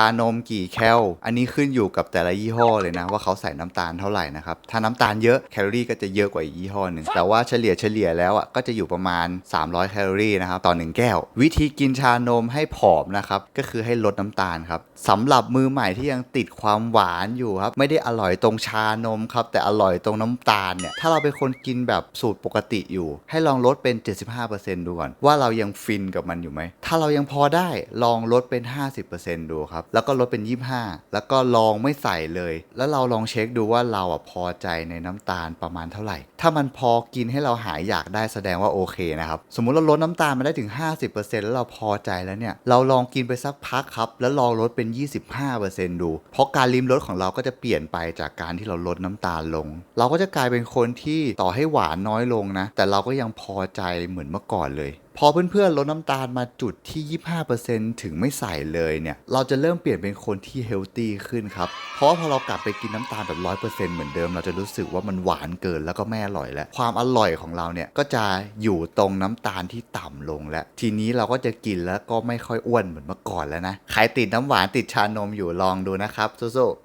านมกี่แคล อันนี้ขึ้นอยู่กับแต่ละยี่ห้อเลยนะ ว่าเขาใส่น้ำตาลเท่าไหร่นะครับ ถ้าน้ำตาลเยอะแคลอรี่ก็จะเยอะกว่าอีกยี่ห้อหนึ่ง แต่ว่าเฉลี่ยเฉลี่ยแล้วอะก็จะอยู่ประมาณ 300 แคลอรี่นะครับต่อ 1 แก้ว วิธีกินชานมให้ผอมนะครับ ก็คือให้ลดน้ำตาลครับสำหรับมือใหม่ที่ยังติดความหวานอยู่ครับ ไม่ได้อร่อยตรงชานมครับ แต่อร่อยตรงน้ำตาลเนี่ย ถ้าเราเป็นคนกินแบบสูตรปกติอยู่ ให้ลองลดเป็น 75%ดูก่อนว่าเรายังฟินกับมันอยู่ไหม ถ้าเรายังพอได้ลองลดเป็น 50%ดูครับแล้วก็ลดเป็น 25 แล้วก็ลองไม่ใส่เลย แล้วเราลองเช็คดูว่าเราอะพอใจในน้ำตาลประมาณเท่าไหร่ ถ้ามันพอกินให้เราหายอยากได้แสดงว่าโอเคนะครับ สมมุติเราลดน้ำตาลมาได้ถึง 50%แล้วเราพอใจแล้วเนี่ย เราลองกินไปสักพักครับ แล้วลองลดเป็น 25%ดู เพราะการริมรสของเราก็จะเปลี่ยนไปจากการที่เราลดน้ำตาลลง เราก็จะกลายเป็นคนที่ต่อให้หวานน้อยลงนะ แต่เราก็ยังพอใจเหมือนเมื่อก่อนเลยพอเพื่อนๆลดน้ำตาลมาจุดที่ 25%ถึงไม่ใส่เลยเนี่ย เราจะเริ่มเปลี่ยนเป็นคนที่เฮลตี้ขึ้นครับ เพราะว่าพอเรากลับไปกินน้ำตาลแบบ 100%เหมือนเดิม เราจะรู้สึกว่ามันหวานเกินแล้วก็ไม่อร่อยแล้ว ความอร่อยของเราเนี่ย ก็จะอยู่ตรงน้ำตาลที่ต่ำลงแล้ว ทีนี้เราก็จะกินแล้วก็ไม่ค่อยอ้วนเหมือนเมื่อก่อนแล้วนะ ใครติดน้ำหวานติดชานมอยู่ลองดูนะครับสู้ๆ